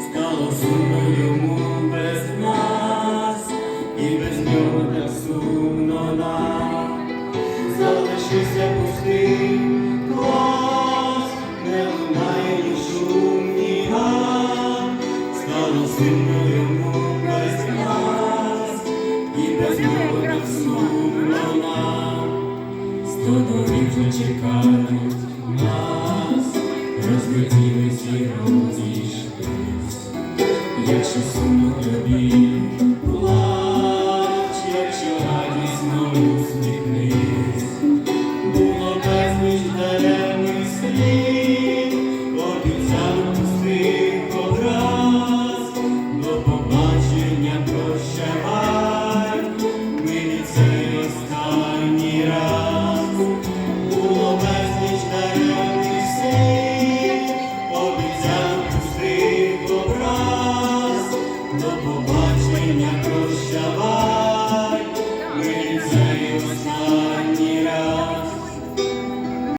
Стало сумно йому без нас, і без нього так сумно нам. Залишився пустий клас, не лунає ні шум. Стало сумно йому без нас, і без нього так сумно нам. Сто доріг чекають, якщо сумно тобі, плач, якщо радісно усміхнись, було безліч даремних слів, обіцяв пустих образ, до побачення прощавай, ми від цей останній раз.